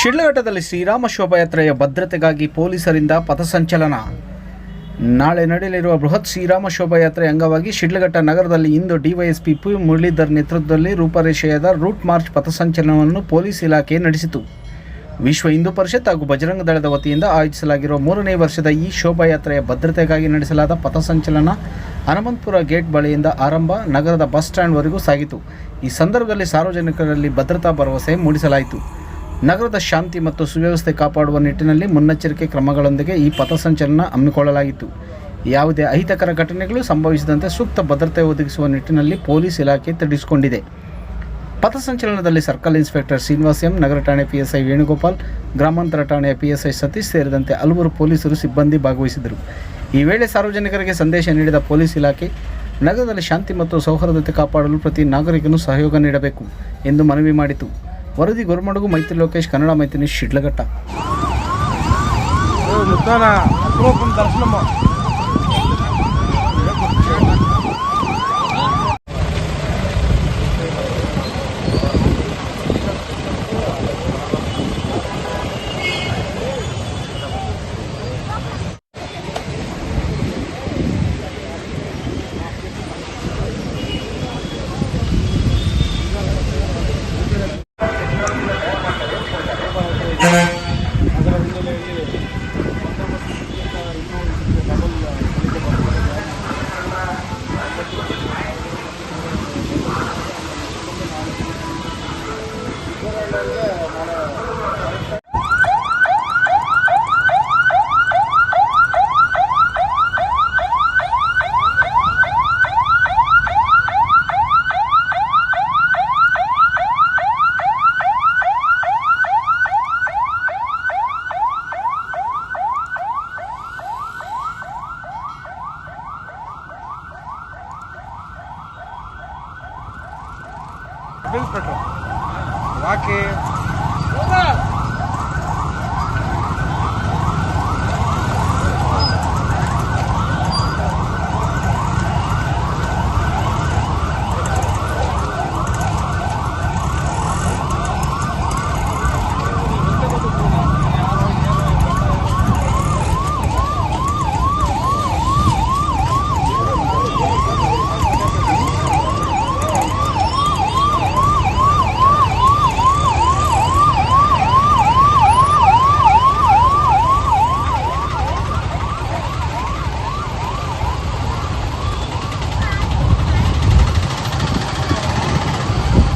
ಶಿಡ್ಲಘಟ್ಟದಲ್ಲಿ ಶ್ರೀರಾಮ ಶೋಭಾಯಾತ್ರೆಯ ಭದ್ರತೆಗಾಗಿ ಪೊಲೀಸರಿಂದ ಪಥಸಂಚಲನ. ನಾಳೆ ನಡೆಯಲಿರುವ ಬೃಹತ್ ಶ್ರೀರಾಮ ಶೋಭಾಯಾತ್ರೆ ಅಂಗವಾಗಿ ಶಿಡ್ಲಘಟ್ಟ ನಗರದಲ್ಲಿ ಇಂದು ಡಿವೈಎಸ್ಪಿ ಪಿ ಮುರಳೀಧರ್ ನೇತೃತ್ವದಲ್ಲಿ ರೂಪರೇಷೆಯಾದ ರೂಟ್ ಮಾರ್ಚ್ ಪಥಸಂಚಲನವನ್ನು ಪೊಲೀಸ್ ಇಲಾಖೆ ನಡೆಸಿತು. ವಿಶ್ವ ಹಿಂದೂ ಪರಿಷತ್ ಹಾಗೂ ಬಜರಂಗ ದಳದ ವತಿಯಿಂದ ಆಯೋಜಿಸಲಾಗಿರುವ ಮೂರನೇ ವರ್ಷದ ಈ ಶೋಭಾಯಾತ್ರೆಯ ಭದ್ರತೆಗಾಗಿ ನಡೆಸಲಾದ ಪಥಸಂಚಲನ ಹನುಮಂತಪುರ ಗೇಟ್ ಬಳಿಯಿಂದ ಆರಂಭ ನಗರದ ಬಸ್ ಸ್ಟ್ಯಾಂಡ್ವರೆಗೂ ಸಾಗಿತು. ಈ ಸಂದರ್ಭದಲ್ಲಿ ಸಾರ್ವಜನಿಕರಲ್ಲಿ ಭದ್ರತಾ ಭರವಸೆ ಮೂಡಿಸಲಾಯಿತು. ನಗರದ ಶಾಂತಿ ಮತ್ತು ಸುವ್ಯವಸ್ಥೆ ಕಾಪಾಡುವ ನಿಟ್ಟಿನಲ್ಲಿ ಮುನ್ನೆಚ್ಚರಿಕೆ ಕ್ರಮಗಳೊಂದಿಗೆ ಈ ಪಥಸಂಚಲನ ಹಮ್ಮಿಕೊಳ್ಳಲಾಗಿತ್ತು. ಯಾವುದೇ ಅಹಿತಕರ ಘಟನೆಗಳು ಸಂಭವಿಸದಂತೆ ಸೂಕ್ತ ಭದ್ರತೆ ಒದಗಿಸುವ ನಿಟ್ಟಿನಲ್ಲಿ ಪೊಲೀಸ್ ಇಲಾಖೆ ತಡಿಸಿಕೊಂಡಿದೆ ಪಥಸಂಚಲನದಲ್ಲಿ ಸರ್ಕಲ್ ಇನ್ಸ್ಪೆಕ್ಟರ್ ಶ್ರೀನಿವಾಸ್ ಎಂ, ನಗರ ಠಾಣೆ ಪಿಎಸ್ಐ ವೇಣುಗೋಪಾಲ್, ಗ್ರಾಮಾಂತರ ಠಾಣೆಯ ಪಿಎಸ್ಐ ಸತೀಶ್ ಸೇರಿದಂತೆ ಹಲವರು ಪೊಲೀಸರು ಸಿಬ್ಬಂದಿ ಭಾಗವಹಿಸಿದರು ಈ ವೇಳೆ ಸಾರ್ವಜನಿಕರಿಗೆ ಸಂದೇಶ ನೀಡಿದ ಪೊಲೀಸ್ ಇಲಾಖೆ, ನಗರದಲ್ಲಿ ಶಾಂತಿ ಮತ್ತು ಸೌಹಾರ್ದತೆ ಕಾಪಾಡಲು ಪ್ರತಿ ನಾಗರಿಕನು ಸಹಯೋಗ ನೀಡಬೇಕು ಎಂದು ಮನವಿ ಮಾಡಿತು. ವರದಿ ಗುರುಮಡುಗು ಮೈತ್ರಿ ಲೋಕೇಶ್ ಕನ್ನಡ ಮೈತ್ರಿ ಶಿಡ್ಲಘಟ್ಟ ಅದರ ಹಿನ್ನೆಲೆಯಲ್ಲಿ ಬಿಲ್ ಪೆಟ್ರೋಲ್ ಯಾಕೆ